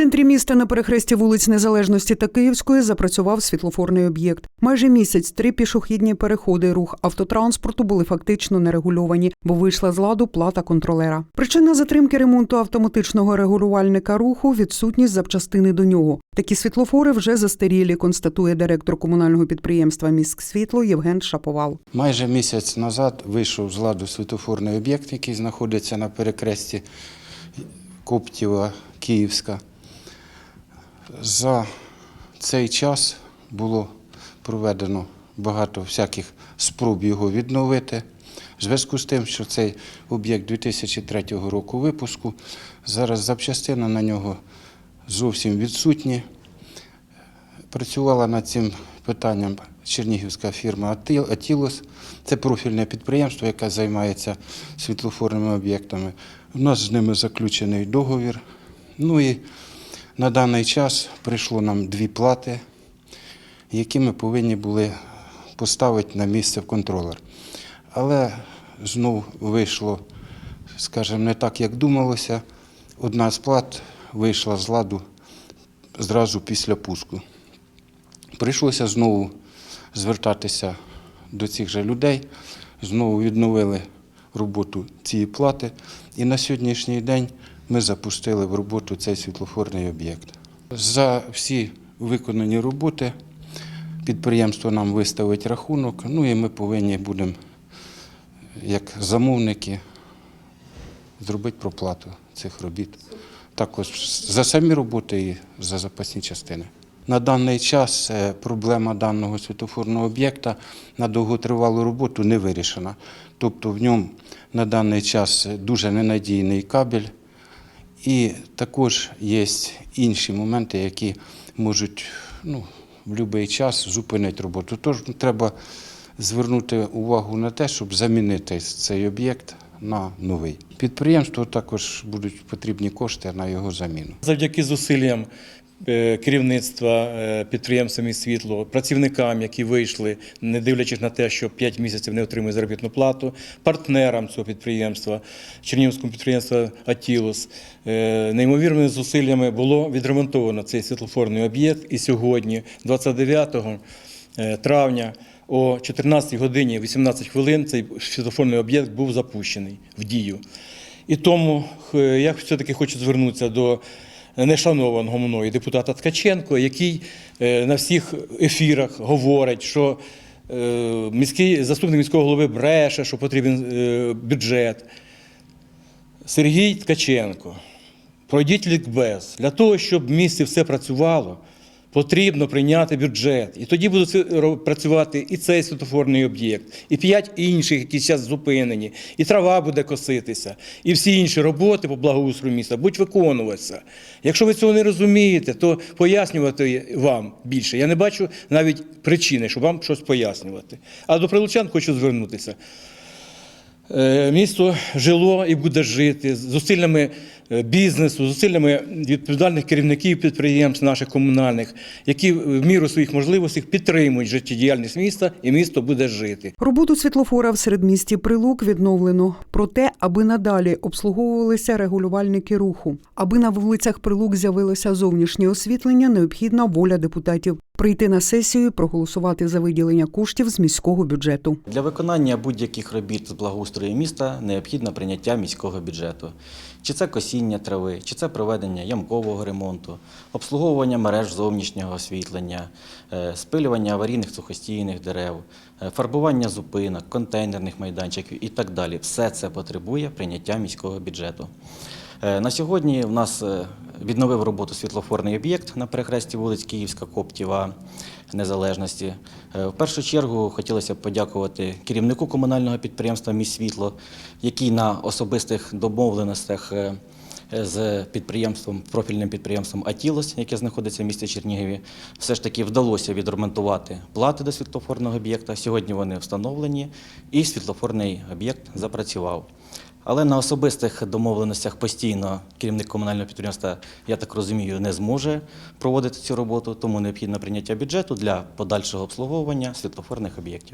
центрі міста на перехресті вулиць Незалежності та Київської запрацював світлофорний об'єкт. Майже місяць три пішохідні переходи рух автотранспорту були фактично нерегульовані, бо вийшла з ладу плата контролера. Причина затримки ремонту автоматичного регулювальника руху відсутність запчастини до нього. Такі світлофори вже застарілі, констатує директор комунального підприємства «Міськсвітло» Євген Шаповал. Майже місяць назад вийшов з ладу світофорний об'єкт, який знаходиться на перекресті Коптєва, Київська. За цей час було проведено багато всяких спроб його відновити. В зв'язку з тим, що цей об'єкт 2003 року випуску, зараз запчастина на нього зовсім відсутні. Працювала над цим питанням чернігівська фірма Атілос. Це профільне підприємство, яке займається світлофорними об'єктами. У нас з ними заключений договір. Ну і на даний час прийшло нам дві плати, які ми повинні були поставити на місце в контролер. Але знов вийшло, скажімо, не так, як думалося. Одна з плат вийшла з ладу зразу після пуску. Прийшлося знову звертатися до цих же людей, знову відновили роботу цієї плати. І на сьогоднішній день ми запустили в роботу цей світлофорний об'єкт. За всі виконані роботи підприємство нам виставить рахунок, ну і ми повинні будемо, як замовники, зробити проплату цих робіт. Також за самі роботи і за запасні частини. На даний час е, проблема даного світофорного об'єкта на довготривалу роботу не вирішена. Тобто в ньому на даний час дуже ненадійний кабель, і також є інші моменти, які можуть ну, в будь-який час зупинити роботу. Тож треба звернути увагу на те, щоб замінити цей об'єкт на новий. Підприємству також будуть потрібні кошти на його заміну. Завдяки зусиллям керівництва е, підприємства «Міст світло, працівникам, які вийшли, не дивлячись на те, що 5 місяців не отримують заробітну плату, партнерам цього підприємства, Чернігівському підприємству Атілос, е, неймовірними зусиллями було відремонтовано цей світлофорний об'єкт. І сьогодні, 29 е, травня, о 14 годині 18 хвилин цей світлофорний об'єкт був запущений в дію. І тому е, я все-таки хочу звернутися до нешанованого мною депутата Ткаченко, який е, на всіх ефірах говорить, що е, міський заступник міського голови бреше, що потрібен е, бюджет. Сергій Ткаченко, пройдіть лікбез. Для того, щоб в місті все працювало, потрібно прийняти бюджет. І тоді буде працювати і цей світофорний об'єкт, і п'ять інших, які зараз зупинені, і трава буде коситися, і всі інші роботи по благоустрою міста будуть виконуватися. Якщо ви цього не розумієте, то пояснювати вам більше. Я не бачу навіть причини, щоб вам щось пояснювати. А до прилучан хочу звернутися. Е, Місто жило і буде жити з зусиллями е, бізнесу, зусиллями відповідальних керівників підприємств наших комунальних, які в міру своїх можливостей підтримують життєдіяльність міста, і місто буде жити. Роботу світлофора в середмісті Прилук відновлено. Проте, аби надалі обслуговувалися регулювальники руху, аби на вулицях Прилук з'явилося зовнішнє освітлення, необхідна воля депутатів прийти на сесію, і проголосувати за виділення коштів з міського бюджету. Для виконання будь-яких робіт з благоустрою міста необхідно прийняття міського бюджету. Чи це косіння трави, чи це проведення ямкового ремонту, обслуговування мереж зовнішнього освітлення, е, спилювання аварійних сухостійних дерев, е, фарбування зупинок, контейнерних майданчиків і так далі. Все це потребує прийняття міського бюджету. Е, На сьогодні в нас е, відновив роботу світлофорний об'єкт на перехресті вулиць Київська, Коптєва, Незалежності. Е, В першу чергу хотілося б подякувати керівнику комунального підприємства «Міст світло», який на особистих домовленостях з підприємством, профільним підприємством Атілос, яке знаходиться в місті Чернігові, все ж таки вдалося відремонтувати плати до світлофорного об'єкта. Сьогодні вони встановлені, і світлофорний об'єкт запрацював. Але на особистих домовленостях постійно керівник комунального підприємства, я так розумію, не зможе проводити цю роботу, тому необхідне прийняття бюджету для подальшого обслуговування світлофорних об'єктів.